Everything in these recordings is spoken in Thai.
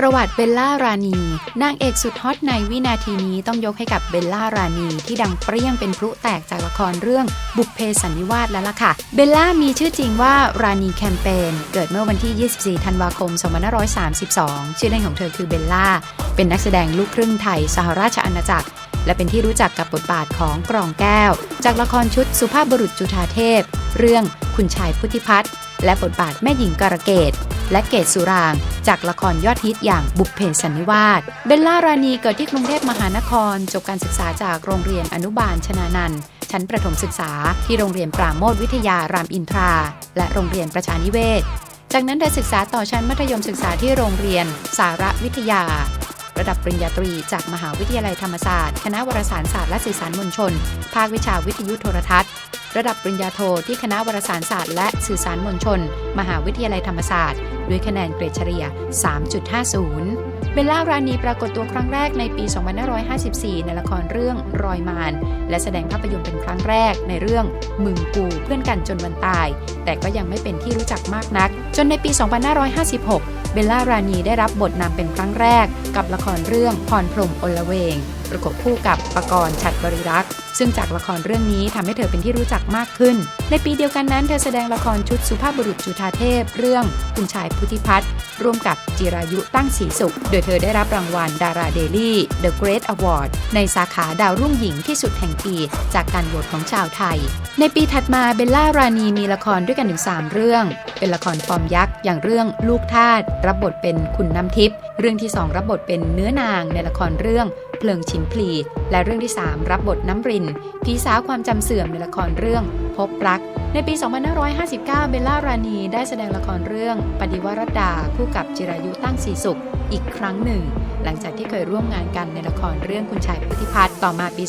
ประวัติเบลล่ารานี นางเอกสุดฮอตในวินาทีนี้ต้องยกให้กับเบลล่ารานี ที่ดังเปรี้ยงเป็นพลุแตกจากละครเรื่องบุพเพสันนิวาสแล้วล่ะค่ะ เบลล่ามีชื่อจริงว่ารานีแคมเปญเกิดเมื่อวันที่ 24 ธันวาคม 2532 ชื่อเล่นของเธอคือเบลล่า เป็นนักแสดงลูกครึ่งไทย สหราชอาณาจักร และเป็นที่รู้จักกับบทบาทของกรองแก้ว จากละครชุดสุภาพบุรุษจุฑาเทพ เรื่องคุณชายพุทธิพัฒน์และบทบาทแม่หญิงการะเกด และเกตสุราง จากละครยอดฮิตอย่างบุพเพสันนิวาสเบลล่ารานีเกิดที่กรุงเทพมหานคร จบการศึกษาจากโรงเรียนอนุบาลชนานันท์ชั้นประถมศึกษาที่โรงเรียนปราโมทวิทยารามอินทรา และโรงเรียนประชานิเวศ จากนั้นได้ศึกษาต่อชั้นมัธยมศึกษาที่โรงเรียน สารวิทยา ระดับปริญญาตรีจากมหาวิทยาลัยธรรมศาสตร์ คณะวารสารศาสตร์และสื่อสารมวลชน ภาควิชาวิทยุโทรทัศน์ ระดับปริญญาโทที่คณะวารสารศาสตร์และสื่อสารมวลชน มหาวิทยาลัยธรรมศาสตร์ ด้วยคะแนนเกรดเฉลี่ย 3.50 เบลล่ารานีปรากฏตัวครั้งแรกในปี 2554 ในละครเรื่องรอยมาน และแสดงภาพยนตร์เป็นครั้งแรกในเรื่องมึงกูเพื่อนกันจนวันตาย แต่ก็ยังไม่เป็นที่รู้จักมากนัก จนในปี 2556 เบลล่ารานีได้รับบทนำเป็นครั้งแรก กับละครเรื่องพรพรมอลเวง ประกบคู่กับปกรณ์ฉัดบริรักษ์ ซึ่งจากละครเรื่องนี้ทำให้เธอเป็นที่รู้จักมากขึ้น ในปีเดียวกันนั้นเธอแสดงละครชุดสุภาพบุรุษจุฑาเทพ เรื่องคุณชายพุทธิพัฒน์ร่วมกับจิรายุตั้งศรีสุข โดยเธอได้รับรางวัลดาราเดลี่ The Great Award ในสาขาดาวรุ่งหญิงที่สุดแห่งปี จากการโหวตของชาวไทย ในปีถัดมาเบลล่ารานีมีละครด้วยกันถึง3เรื่อง เป็นละครฟอร์มยักษ์อย่างเรื่องลูกทาสรับบทเป็นคุณน้ำทิพย์เรื่องที่ 2 รับบทเป็นเนื้อนางในละครเรื่องเพลิงชินพลีและเรื่องที่ 3 รับบทน้ำรินผีสาวความจำเสื่อมในละครเรื่องพบรัก ในปี 2559 เบลล่ารานีได้แสดงละครเรื่อง ปฏิวรดาคู่กับจิรายุตั้งสีสุข อีกครั้งหนึ่ง หลังจากที่เคยร่วมงานกันในละครเรื่องคุณชายพุทธิพัฒน์ต่อมาปี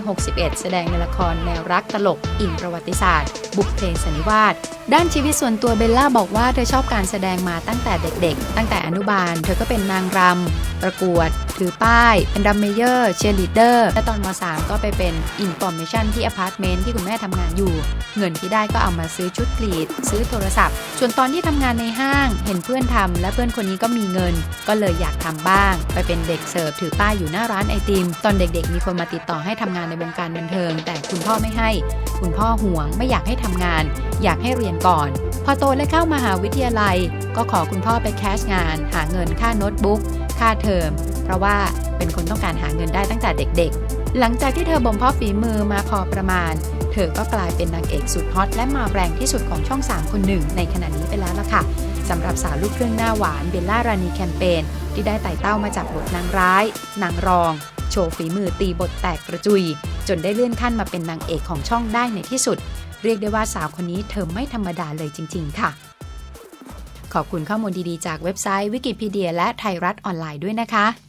2561 แสดงในละครแนวรักตลก อินประวัติศาสตร์ บุพเพสันนิวาสด้านชีวิตส่วนตัวเบลล่าบอกว่าเธอชอบการแสดงมาตั้งแต่เด็กๆ ตั้งแต่อนุบาล เธอก็เป็นนางรำประกวด ถือป้ายเป็นดัมเมเยอร์เชียร์ลีดเดอร์และตอนม .3 ก็ไปเป็นอินฟอร์เมชันที่อพาร์ตเมนต์ที่คุณแม่ทำงานอยู่ เงินที่ได้ก็เอามาซื้อชุดกรีด ซื้อโทรศัพท์ ส่วนตอนที่ทำงานในห้างเห็นเพื่อนทำและเพื่อนคนนี้ก็มีเงิน ก็เลยอยากทำบ้าง ไปเป็นเด็กเสิร์ฟถือป้ายอยู่หน้าร้านไอติม ตอนเด็กๆ มีคนมาติดต่อให้ทำงานในวงการบันเทิง แต่คุณพ่อไม่ให้ คุณพ่อห่วงไม่อยากให้ทำงาน อยากให้เรียนก่อน พอโตและเข้ามหาวิทยาลัย ก็ขอคุณพ่อไปแคสงาน หาเงินค่าโน้ตบุ๊ก ค่าเทอม เพราะว่าเป็นคนต้องการหาเงินได้ตั้งแต่เด็กๆ หลังจากที่เธอบ่มเพาะฝีมือมาพอประมาณ เธอก็กลายเป็นนางเอกสุดฮอตและมาแรงที่สุดของช่อง 3 คนหนึ่งในขณะนี้ไปแล้วล่ะค่ะสำหรับสาวลูกครึ่งหน้าหวานเบลล่ารานีแคมเปญที่ได้ไต่เต้ามาจากบทนางร้าย นางรอง โชว์ฝีมือตีบทแตกกระจุย จนได้เลื่อนขั้นมาเป็นนางเอกของช่องได้ในที่สุด เรียกได้ว่าสาวคนนี้เธอไม่ธรรมดาเลยจริง ๆ ค่ะ ขอบคุณข้อมูลดีๆ จากเว็บไซต์วิกิพีเดียและไทยรัฐออนไลน์ด้วยนะคะ